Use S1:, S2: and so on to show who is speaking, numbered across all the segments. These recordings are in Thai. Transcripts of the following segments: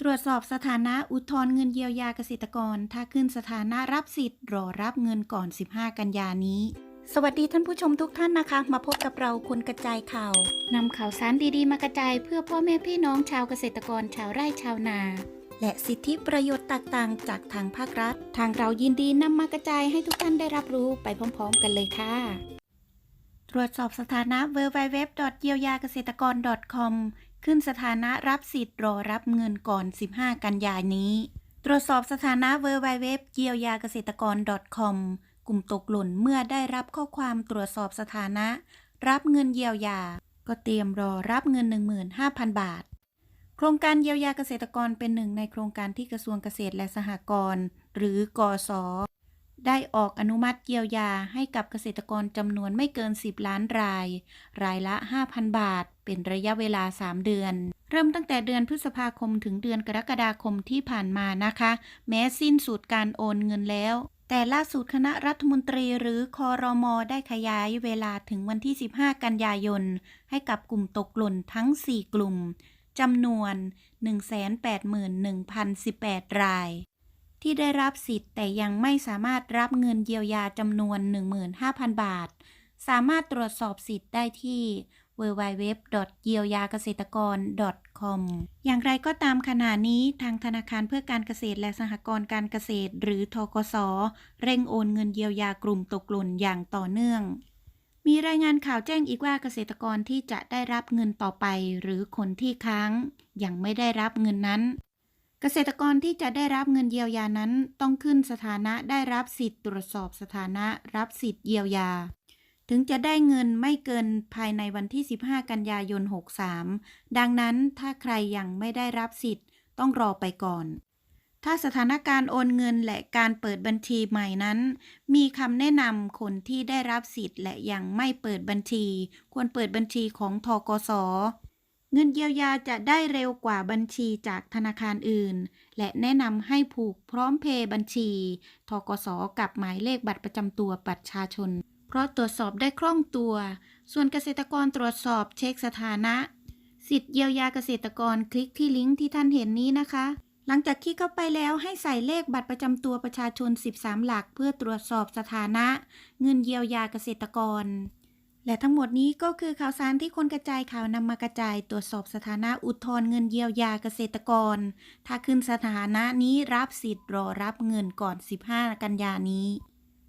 S1: ตรวจสอบสถานะอุทธรณ์เงินเยียวยาเกษตรกร ถ้าขึ้นสถานะรับสิทธิ์รอรับเงินก่อน 15 กันยานี้ สวัสดีท่านผู้ชมทุกท่านนะคะ มาพบกับเราคนกระจายข่าวนำข่าวสารดีๆ มากระจายเพื่อพ่อแม่พี่น้องชาวเกษตรกรชาวไร่ชาวนา และสิทธิประโยชน์ต่างๆ จากทางภาครัฐ ทางเรายินดีนำมากระจายให้ทุกท่านได้รับรู้ไปพร้อม ๆ กันเลยค่ะ ตรวจสอบสถานะ w w w เยียวยาเกษตรกร .com ขึ้นสถานะรับสิทธิ์รอรับเงินก่อน 15 กันยายนนี้ ตรวจสอบสถานะ w w w เยียวยาเกษตรกร .com กลุ่มตกหล่นเมื่อได้รับข้อความตรวจสอบสถานะ รับเงินเยียวยา ก็เตรียมรอรับเงิน 15,000 บาท โครงการเยียวยาเกษตรกรเป็นหนึ่งในโครงการที่กระทรวงเกษตรและสหกรณ์หรือกอสได้ออกอนุมัติเยียวยาให้กับเกษตรกรจำนวนไม่เกิน 10 ล้านราย รายละ 5,000 บาท เป็นระยะเวลา 3 เดือน เริ่มตั้งแต่เดือนพฤษภาคมถึงเดือนกรกฎาคมที่ผ่านมานะคะ แม้สิ้นสุดการโอนเงินแล้ว แต่ล่าสุดคณะรัฐมนตรีหรือคอรมอได้ขยายเวลาถึงวันที่ 15 กันยายน ให้กับกลุ่มตกหล่นทั้ง 4 กลุ่มจำนวน 181,018 ราย ที่ได้รับสิทธิ์แต่ยังไม่สามารถรับเงินเยียวยาจำนวน 15,000 บาท สามารถตรวจสอบสิทธิ์ได้ที่ www. เยียวยาเกษตรกร .com อย่างไรก็ตามขณะนี้ทางธนาคารเพื่อการเกษตรและสหกรณ์การเกษตร หรือทกส เร่งโอนเงินเยียวยากลุ่มตกหล่นอย่างต่อเนื่อง มีรายงานข่าวแจ้งอีกว่าเกษตรกรที่จะได้รับเงินต่อไป หรือคนที่ค้างยังไม่ได้รับเงินนั้น เกษตรกรที่จะได้รับเงินเยียวยานั้น ต้องขึ้นสถานะได้รับสิทธิ์ตรวจสอบสถานะรับสิทธิ์เยียวยา ถึงจะได้เงินไม่เกินภายในวันที่ 15 กันยายน 63 ดังนั้นถ้าใครยังไม่ได้รับสิทธิ์ ต้องรอไปก่อน ถ้าสถานการณ์โอนเงินและการเปิดบัญชีใหม่นั้น มีคำแนะนำคนที่ได้รับสิทธิ์และยังไม่เปิดบัญชี ควรเปิดบัญชีของทกสเงินเยียวยาจะได้เร็วกว่าบัญชีจากธนาคารอื่น และแนะนำให้ผูกพร้อมเพย์บัญชีทกสกับหมายเลขบัตรประจำตัวประชาชน ราะตรวจสอบได้คล่องตัว ส่วนเกษตรกรตรวจสอบเช็คสถานะ สิทธิ์เยียวยาเกษตรกรคลิกที่ลิงก์ที่ท่านเห็นนี้นะคะ หลังจากคลิกเข้าไปแล้วให้ใส่เลขบัตรประจำตัวประชาชน 13 หลัก เพื่อตรวจสอบสถานะ เงินเยียวยาเกษตรกร และทั้งหมดนี้ก็คือข่าวสารที่คนกระจายข่าวนำมากระจายตรวจสอบสถานะอุทธรณ์เงินเยียวยาเกษตรกร ถ้าขึ้นสถานะนี้รับสิทธิ์รอรับเงินก่อน 15 กันยานี้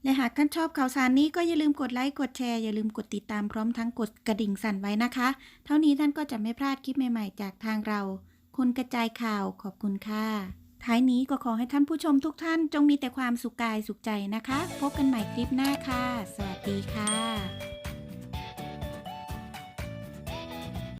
S1: และหากท่านชอบข่าวสารนี้ก็อย่าลืมกดไลค์กดแชร์อย่าลืมกดติดตามพร้อมทั้งกดกระดิ่งสั่นไว้นะคะ เท่านี้ท่านก็จะไม่พลาดคลิปใหม่ๆ จากทางเรา คนกระจายข่าวขอบคุณค่ะ ท้ายนี้ก็ขอให้ท่านผู้ชมทุกท่านจงมีแต่ความสุขกายสุขใจนะคะ พบกันใหม่คลิปหน้าค่ะ สวัสดีค่ะ